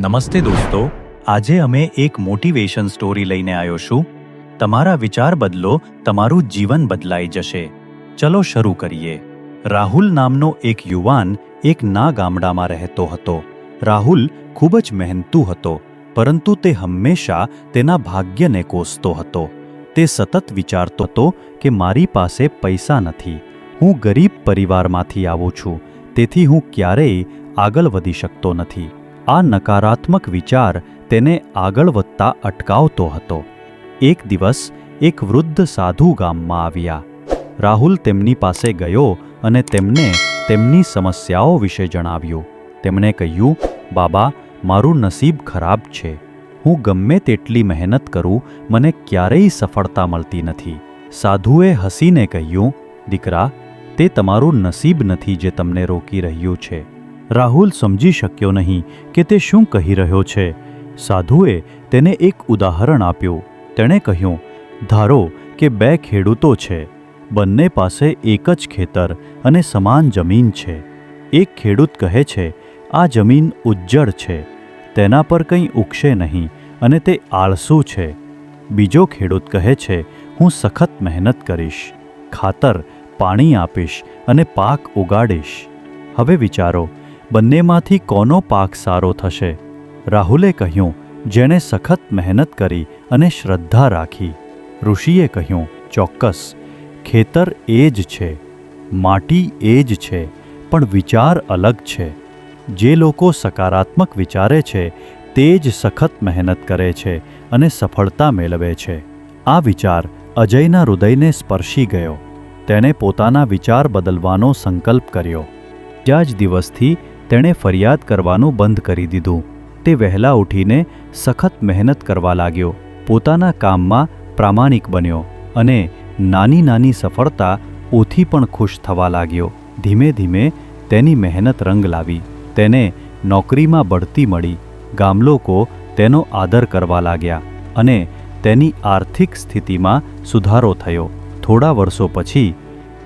નમસ્તે દોસ્તો, આજે અમે એક મોટિવેશન સ્ટોરી લઈને આવ્યો છું. તમારા વિચાર બદલો, તમારું જીવન બદલાઈ જશે. ચલો શરૂ કરીએ. રાહુલ નામનો એક યુવાન એક ના ગામડામાં રહેતો હતો. રાહુલ ખૂબ જ મહેનતુ હતો, પરંતુ તે હંમેશા તેના ભાગ્યને કોસતો હતો. તે સતત વિચારતો હતો કે મારી પાસે પૈસા નથી. હું ગરીબ પરિવારમાંથી આવું છું, તેથી હું ક્યારેય આગળ વધી શકતો નથી. આ નકારાત્મક વિચાર તેને આગળ વધતા અટકાવતો હતો. એક દિવસ એક વૃદ્ધ સાધુ ગામમાં આવ્યા. રાહુલ તેમની પાસે ગયો અને તેમને તેમની સમસ્યાઓ વિશે જણાવ્યું. તેમણે કહ્યું, બાબા, મારું નસીબ ખરાબ છે. હું ગમે તેટલી મહેનત કરું, મને ક્યારેય સફળતા મળતી નથી. સાધુએ હસીને કહ્યું, દીકરા, તે તમારું નસીબ નથી જે તમને રોકી રહ્યું છે. રાહુલ સમજી શક્યો નહીં કે તે શું કહી રહ્યો છે. સાધુએ તેને એક ઉદાહરણ આપ્યું. તેણે કહ્યું, ધારો કે બે ખેડૂતો છે. બંને પાસે એક જ ખેતર અને સમાન જમીન છે. એક ખેડૂત કહે છે, આ જમીન ઉજ્જડ છે. તેના પર કંઈ ઉગશે નહીં અને તે આળસુ છે. બીજો ખેડૂત કહે છે, હું સખત મહેનત કરીશ. ખાતર, પાણી આપીશ અને પાક ઉગાડીશ. હવે વિચારો બંનેમાંથી કોનો પાક સારો થશે? રાહુલે કહ્યું, જેણે સખત મહેનત કરી અને શ્રદ્ધા રાખી. ઋષિએ કહ્યું, ચોક્કસ, ખેતર એ જ છે, માટી એ જ છે, પણ વિચાર અલગ છે. જે લોકો સકારાત્મક વિચારે છે, તે જ સખત મહેનત કરે છે અને સફળતા મેળવે છે. આ વિચાર અજયના હૃદયને સ્પર્શી ગયો. તેણે પોતાના વિચાર બદલવાનો સંકલ્પ કર્યો. ત્યાં જ દિવસથી તેણે ફરિયાદ કરવાનું બંધ કરી દીધું. તે વહેલા ઉઠીને સખત મહેનત કરવા લાગ્યો. પોતાના કામમાં પ્રામાણિક બન્યો અને નાની નાની સફળતા ઓથી પણ ખુશ થવા લાગ્યો. ધીમે ધીમે તેની મહેનત રંગ લાવી. તેને નોકરીમાં બઢતી મળી. ગામલોકો તેનો આદર કરવા લાગ્યા અને તેની આર્થિક સ્થિતિમાં સુધારો થયો. થોડા વર્ષો પછી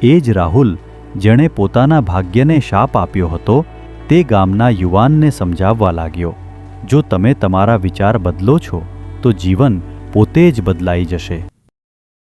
એ જ રાહુલ, જેણે પોતાના ભાગ્યને શાપ આપ્યો હતો તે ગામના યુવાનને સમજાવવા લાગ્યો, જો તમે તમારા વિચાર બદલો છો, તો જીવન પોતે જ બદલાઈ જશે.